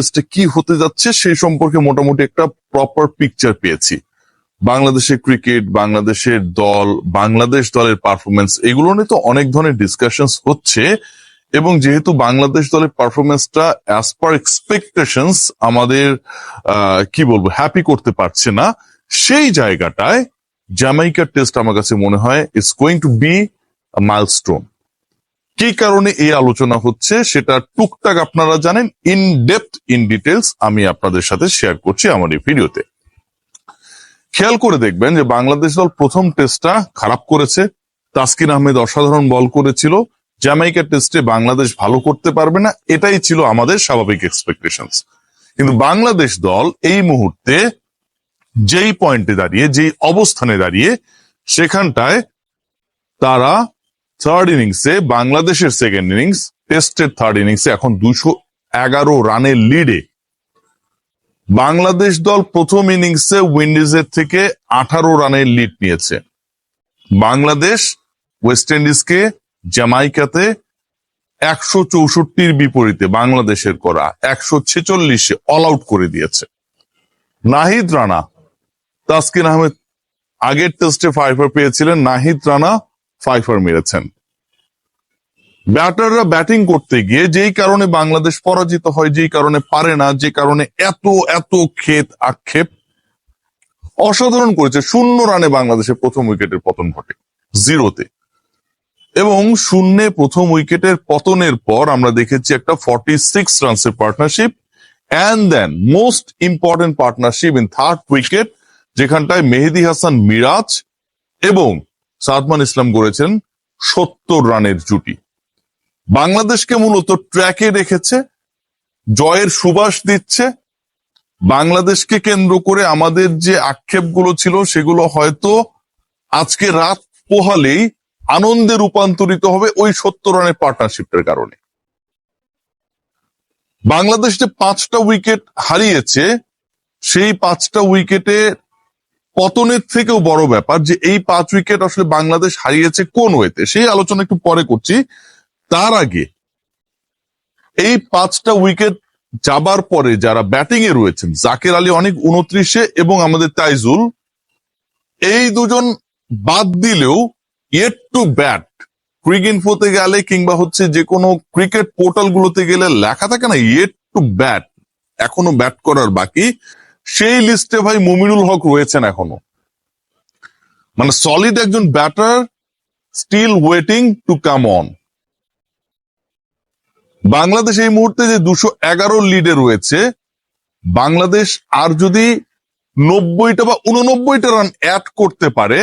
টেস্টে কি হতে যাচ্ছে সেই সম্পর্কে মোটামুটি একটা প্রপার পিকচার পেয়েছি। বাংলাদেশের ক্রিকেট বাংলাদেশের দল, বাংলাদেশ দলের পারফরমেন্স এগুলো নিয়ে তো অনেক ধরনের ডিসকাশন হচ্ছে এবং যেহেতু বাংলাদেশ দলের পারফরমেন্সটা অ্যাজ পার এক্সপেকটেশনস আমাদের কি বলব হ্যাপি করতে পারছে না, সেই জায়গাটায় জামাইকার টেস্ট আমার কাছে মনে হয় it's going to be milestone কি কারণে এই আলোচনা হচ্ছে সেটা টুকটাক আপনারা জানেন ইন ডেপথ ইন ডিটেলস আমি আপনাদের সাথে শেয়ার করছি আমার এই ভিডিওতে। খেয়াল করে দেখবেন যে বাংলাদেশ দল প্রথম টেস্টটা খারাপ করেছে, তাসকিন আহমেদ অসাধারণ বল করেছিল, জ্যামাইকা টেস্টে বাংলাদেশ ভালো করতে পারবে না, এটাই ছিল আমাদের স্বাভাবিক এক্সপেকটেশন কিন্তু বাংলাদেশ দল এই মুহূর্তে যেই পয়েন্টে দাঁড়িয়ে, যেই অবস্থানে দাঁড়িয়ে, সেখানটায় তারা থার্ড ইনিংসে বাংলাদেশের সেকেন্ড ইনিংস টেস্টের থার্ড ইনিংসে এখন দুশো এগারো রানের লিডে বাংলাদেশ দল প্রথম ইনিংসে উইন্ডিজের থেকে আঠারো রানের লিড নিয়েছে। বাংলাদেশ ওয়েস্ট ইন্ডিজকে জামাইকাতে একশো চৌষট্টির বিপরীতে বাংলাদেশের করা একশো ছেচল্লিশে অল আউট করে দিয়েছে। নাহিদ রানা, তাসকিন আহমেদ আগের টেস্টে ফাইফার পেয়েছিলেন। নাহিদ রানা ফাইফার মেরেছেন। ব্যাটাররা ব্যাটিং করতে গিয়ে যেই কারণে বাংলাদেশ পরাজিত হয়, যেই কারণে পারে না, যে কারণে এত এত ক্ষেত আক্ষেপ অসাধারণ করেছে। শূন্য রানে বাংলাদেশের প্রথম উইকেটের পতন ঘটে, জিরোতে। এবং শূন্যে প্রথম উইকেটের পতনের পর আমরা দেখেছি একটা forty six রানসের partnership and then most important partnership in third wicket যেখানটায় মেহেদি হাসান মিরাজ এবং সাদমান ইসলাম গড়েছেন সত্তর রানের জুটি। বাংলাদেশকে মূলত ট্র্যাকে রেখেছে, জয়ের সুবাস দিচ্ছে। বাংলাদেশকে কেন্দ্র করে আমাদের যে আক্ষেপগুলো ছিল, সেগুলো হয়তো আজকে রাত পোহালেই আনন্দে রূপান্তরিত হবে ওই সত্তর রানের পার্টনারশিপটার কারণে। বাংলাদেশ যে পাঁচটা উইকেট হারিয়েছে, সেই পাঁচটা উইকেটে পতনের থেকেও বড় ব্যাপার যে এই পাঁচ উইকেট আসলে বাংলাদেশ হারিয়েছে কোন ওয়েতে সেই আলোচনা একটু পরে করছি। তার আগে এই পাঁচটা উইকেট যাবার পরে যারা ব্যাটিং এ রয়েছেন, জাকের আলী অনেক উনত্রিশে এবং আমাদের তাইজুল, এই দুজন বাদ দিলেও ইয়েট টু ব্যাট ক্রিক ইনফোতে গেলে কিংবা হচ্ছে যে কোনো ক্রিকেট পোর্টাল গুলোতে গেলে লেখা থাকে না ইয়েট টু ব্যাট এখনও ব্যাট করার বাকি। সেই লিস্টে ভাই মুমিনুল হক রয়েছেন এখনও। মানে সলিড একজন batter still waiting to come on Bangladesh এই মুহূর্তে যে দুশো এগারো লিডে রয়েছে, বাংলাদেশ আর যদি নব্বইটা বা উননব্বইটা রান অ্যাড করতে পারে,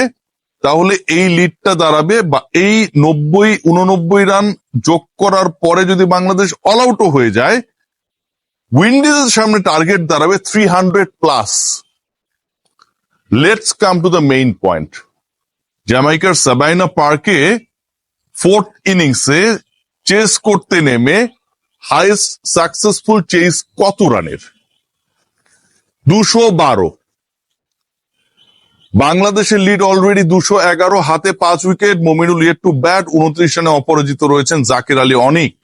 তাহলে এই লিডটা দাঁড়াবে বা এই নব্বই, উননব্বই রান যোগ করার পরে যদি বাংলাদেশ অল আউটও হয়ে যায় উইন্ডিজের সামনে টার্গেট দাঁড়াবে three hundred plus let's come to the main point জ্যামাইকার Sabina পার্কে ফোর্থ ইনিংসে চেস করতে নেমে হাইস্ট সাকসেসফুল চেস কত রানের? দুশো বারো। বাংলাদেশের লিড অলরেডি দুশো এগারো, হাতে পাঁচ wicket Mominul yet to bat উনত্রিশ রানে অপরাজিত রয়েছেন জাকির আলী অনিক।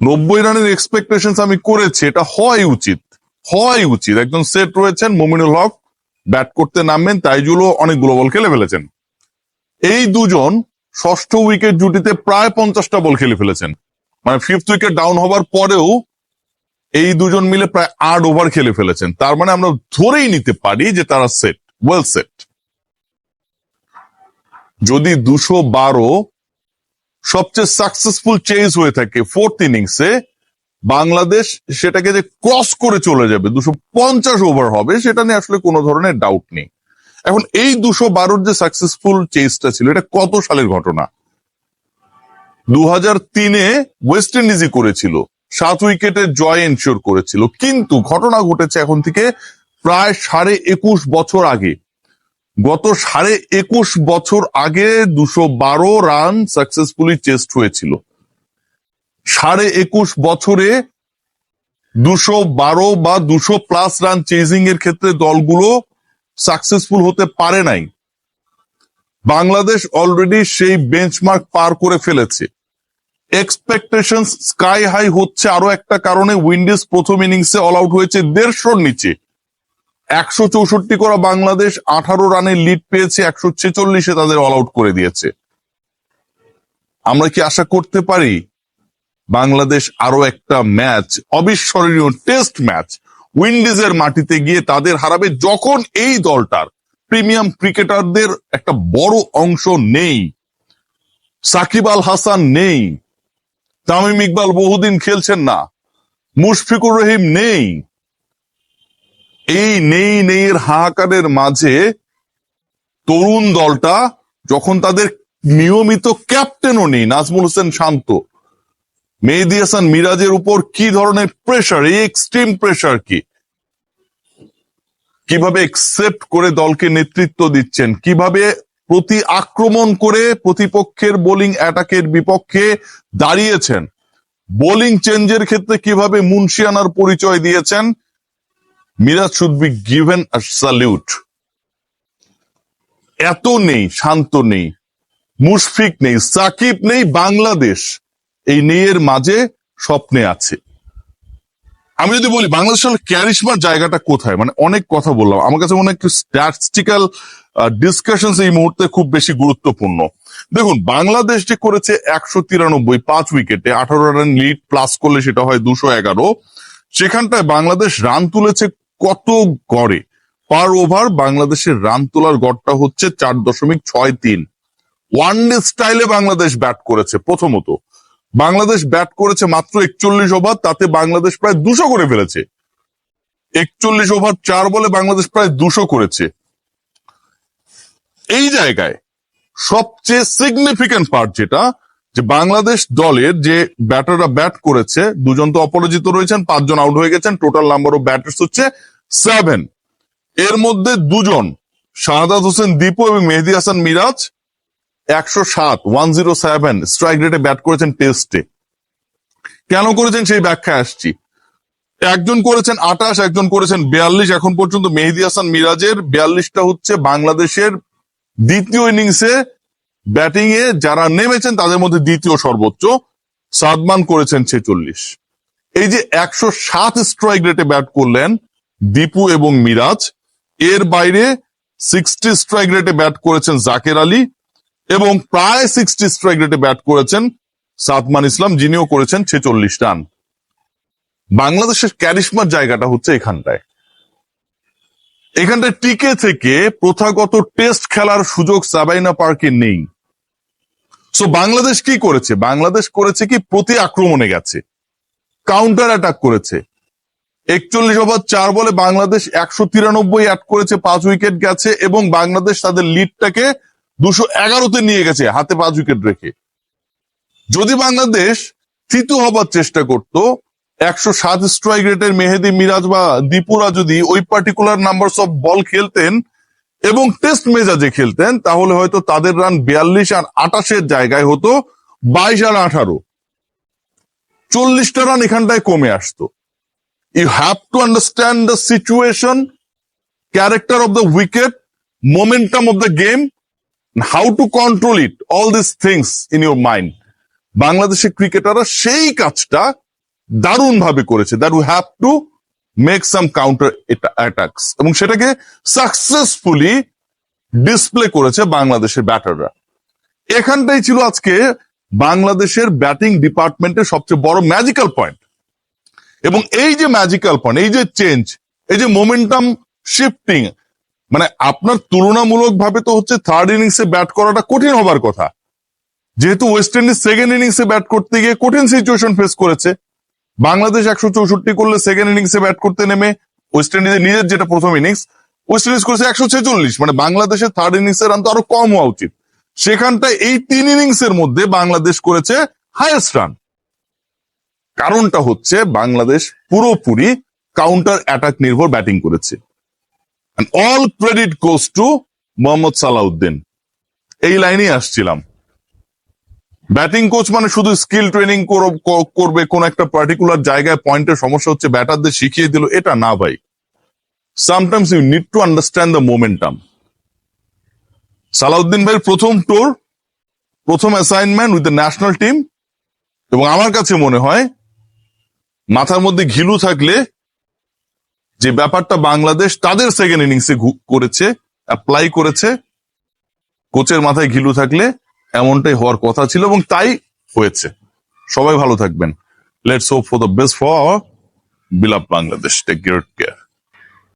নব্বই রানের এক্সপেকটেশন আমি করেছি, এটা হয় উচিত হয় উচিত। একজন সেট রয়েছেন, মমিনুল হক ব্যাট করতে নামবেন, তাইজুলও অনেকগুলো বল খেলে ফেলেছেন। এই দুজন ষষ্ঠ উইকেট জুটিতে প্রায় পঞ্চাশটা বল খেলে ফেলেছেন। মানে ফিফথ উইকেট ডাউন হবার পরেও এই দুজন মিলে প্রায় আট ওভার খেলে ফেলেছেন। তার মানে আমরা ধরেই নিতে পারি যে তারা সেট ওয়েল সেট যদি দুশো বারো সবচেয়ে সাকসেসফুল চেঞ্জ হয়ে থাকে ফোর্থ ইনিংসে বাংলাদেশ সেটাকে যে ক্রস করে চলে যাবে, দুশো পঞ্চাশ ওভার হবে, সেটা নিয়ে আসলে কোনো ধরনের ডাউট নেই। এখন এই দুশো বারোর যে সাকসেসফুল চেজটা ছিল, এটা কত সালের ঘটনা? দু হাজার তিনে ওয়েস্ট ইন্ডিজই করেছিল, সাত উইকেটে জয় এনশিওর করেছিল, কিন্তু ঘটনা ঘটেছে এখন থেকে প্রায় সাড়ে একুশ বছর আগে। গত সাড়ে একুশ বছর আগে দুশো বারো রান সাকসেসফুলি চেস্ট হয়েছিল। সাড়ে একুশ বছরে দুশো বারো বা দুশো প্লাস রান চেজিং এর ক্ষেত্রে দলগুলো সাকসেসফুল হতে পারে নাই। বাংলাদেশ অলরেডি সেই বেঞ্চমার্ক পার করে ফেলেছে। এক্সপেকটেশন স্কাই হাই হচ্ছে আরও একটা কারণে। উইন্ডিজ প্রথম ইনিংসে অল আউট হয়েছে দেড়শোর নিচে। একশো চৌষট্টি করা বাংলাদেশ আঠারো রানের লিড পেয়েছে, একশো ছেচল্লিশে তাদের অল আউট করে দিয়েছে। আমরা কি আশা করতে পারি বাংলাদেশ আরও একটা ম্যাচ অবিস্মরণীয় টেস্ট ম্যাচ উইন্ডিজের মাটিতে গিয়ে তাদের হারাবে যখন এই দলটার প্রিমিয়াম ক্রিকেটারদের একটা বড় অংশ নেই। সাকিব আল হাসান নেই। তামিম ইকবাল বহুদিন খেলছেন না। মুশফিকুর রহিম নেই। এই নেই নেই এর হাহাকারের মাঝে তরুণ দলটা যখন তাদের নিয়মিত ক্যাপ্টেনও নেই, নাজমুল হোসেন শান্ত। মেহেদি হাসান মিরাজের উপর কি ধরনের প্রেশার এই এক্সট্রিম প্রেশার কি? কীভাবে একসেপ্ট করে দলকে নেতৃত্ব দিচ্ছেন? কীভাবে প্রতি আক্রমণ করে প্রতিপক্ষের বোলিং অ্যাটাকের বিপক্ষে দাঁড়িয়েছেন? বোলিং চেঞ্জের ক্ষেত্রে কীভাবে মুন্সিয়ানার পরিচয় দিয়েছেন? Miraz should be given salute এত নেই, শান্ত নেই, মুশফিক নেই, সাকিব নেই, বাংলাদেশ এই নেইয়ের মাঝে স্বপ্নে আছে। আমি যদি বলি বাংলাদেশের ক্যারিশমার জায়গাটা কোথায়? মানে অনেক কথা বললাম। আমার কাছে মনে হয় স্ট্যাটিস্টিক্যাল ডিসকাশন এই মুহূর্তে খুব বেশি গুরুত্বপূর্ণ। দেখুন, বাংলাদেশ যে করেছে একশো তিরানব্বই, পাঁচ উইকেটে, আঠারো রান লিড প্লাস করলে সেটা হয় দুশো এগারো। সেখানটায় বাংলাদেশ রান তুলেছে কত গড়ে? পার ওভার বাংলাদেশের রান তোলার গড়টা হচ্ছে চার দশমিক ছয় তিন। ওয়ান ডে স্টাইলে বাংলাদেশ ব্যাট করেছে, প্রথমত। বাংলাদেশ ব্যাট করেছে মাত্র একচল্লিশ ওভার তাতে বাংলাদেশ প্রায় দুশো করে ফেলেছে। একচল্লিশ ওভার চার বলে বাংলাদেশ প্রায় দুশো করেছে। এই জায়গায় সবচেয়ে সিগনিফিকেন্ট পার্ট যেটা, যে বাংলাদেশ দলের যে ব্যাটাররা ব্যাট করেছে, দুজন তো অপরাজিত রয়েছেন, পাঁচজন আউট হয়ে গেছেন টোটাল নাম্বার অফ ব্যাটার্স হচ্ছে সেভেন এর মধ্যে দুজন, শাহাদাত হোসেন দীপু এবং মেহেদি হাসান মিরাজ, একশো সাত ওয়ান জিরো সেভেন স্ট্রাইক রেটে ব্যাট করেছেন টেস্টে কেন করেছেন সেই ব্যাখ্যা আসছি। একজন করেছেন আঠাশ, একজন করেছেন বিয়াল্লিশ, এখন পর্যন্ত মেহেদি হাসান মিরাজের বিয়াল্লিশটা হচ্ছে বাংলাদেশের দ্বিতীয় ইনিংসে ব্যাটিং এ যারা নেমেছেন তাদের মধ্যে দ্বিতীয় সর্বোচ্চ, সাদমান করেছেন ছেচল্লিশ। এই যে একশো সাত স্ট্রাইক রেটে ব্যাট করলেন দীপু এবং মিরাজ। এর বাইরে সিক্সটি স্ট্রাইক রেটে ব্যাট করেছেন জাকের আলী এবং প্রায় সিক্সটি স্ট্রাইক রেটে ব্যাট করেছেন সাদমান ইসলাম, যিনিও করেছেন ছেচল্লিশ রান। বাংলাদেশের ক্যারিশমার জায়গাটা হচ্ছে এখানটায়। এখানটায় টিকে থেকে প্রথাগত টেস্ট খেলার সুযোগ সাবাইনা পার্কে নেই। সো বাংলাদেশ কি করেছে? বাংলাদেশ করেছে কি? প্রতি আক্রমণে গেছে। কাউন্টার অ্যাটাক করেছে। একচল্লিশ ওভার চার বলে বাংলাদেশ একশো তিরানব্বই অ্যাড করেছে, পাঁচ উইকেট গেছে এবং বাংলাদেশ তাদের লিডটাকে দুশো এগারোতে নিয়ে গেছে, হাতে পাঁচ উইকেট রেখে। যদি বাংলাদেশ তৃতীয় হবার চেষ্টা করত, একশো সাত স্ট্রাইক রেটের মেহেদি মিরাজ বা দীপুরা যদি ওই পার্টিকুলার নাম্বার অফ বল খেলতেন এবং টেস্ট মেজাজে খেলতেন, তাহলে হয়তো তাদের রান বিয়াল্লিশ আর আটাশের জায়গায় হতো বাইশ আর আঠারো। চল্লিশটা রান এখানটায় কমে আসতো। You have to understand the situation character of the wicket momentum of the game how to control it all this things in your mind বাংলাদেশের ক্রিকেটাররা সেই কাজটা দারুণ ভাবে করেছে that we have to make some counter attacks এবং সেটাকে successfully display করেছে বাংলাদেশের ব্যাটাররা এখানটাই ছিল আজকে বাংলাদেশের ব্যাটিং ডিপার্টমেন্টের সবচেয়ে বড় ম্যাজিক্যাল পয়েন্ট এবং এই যে ম্যাজিক্যাল পয়েন্ট এই যে চেঞ্জ এই যে মোমেন্টাম শিফটিং মানে আপনার তুলনামূলক ভাবে তো হচ্ছে থার্ড ইনিংসে ব্যাট করাটা কঠিন হবার কথা। যেহেতু ওয়েস্ট ইন্ডিজ সেকেন্ড ইনিংসে ব্যাট করতে গিয়ে কঠিন সিচুয়েশন ফেস করেছে। বাংলাদেশ একশো চৌষট্টি করলে সেকেন্ড ইনিংসে ব্যাট করতে নেমে ওয়েস্ট ইন্ডিজের নিজের যেটা প্রথম ইনিংস ওয়েস্ট ইন্ডিজ করেছে একশো ছেচল্লিশ মানে বাংলাদেশের থার্ড ইনিংসের রান তো আরও কম হওয়া উচিত। সেখানটায় এই তিন ইনিংসের মধ্যে বাংলাদেশ করেছে হাইয়েস্ট রান কারণটা হচ্ছে বাংলাদেশ পুরোপুরি কাউন্টার অ্যাটাক নির্ভর ব্যাটিং করেছে। All credit goes to Mohammad Salauddin. এই লাইনে আসছিলাম। ব্যাটিং কোচ মানে শুধু স্কিল ট্রেনিং করবে কোন একটা পার্টিকুলার জায়গায় পয়েন্টের সমস্যা হচ্ছে ব্যাটারদের শিখিয়ে দিল, এটা না ভাই। Sometimes you need to understand the momentum Salauddin ভাইয়ের প্রথম ট্যুর প্রথম assignment with the national team এবং আমার কাছে মনে হয় মাথার মধ্যে ঘিলু থাকলে যে ব্যাপারটা বাংলাদেশ তাদের সেকেন্ড ইনিংসে করেছে অ্যাপ্লাই করেছে, কোচের মাথায় ঘিলু থাকলে এমনটাই হওয়ার কথা ছিল এবং তাই হয়েছে। সবাই ভালো থাকবেন। Let's hope for the best for বিলাপ বাংলাদেশ টেক গ্রেট কেয়ার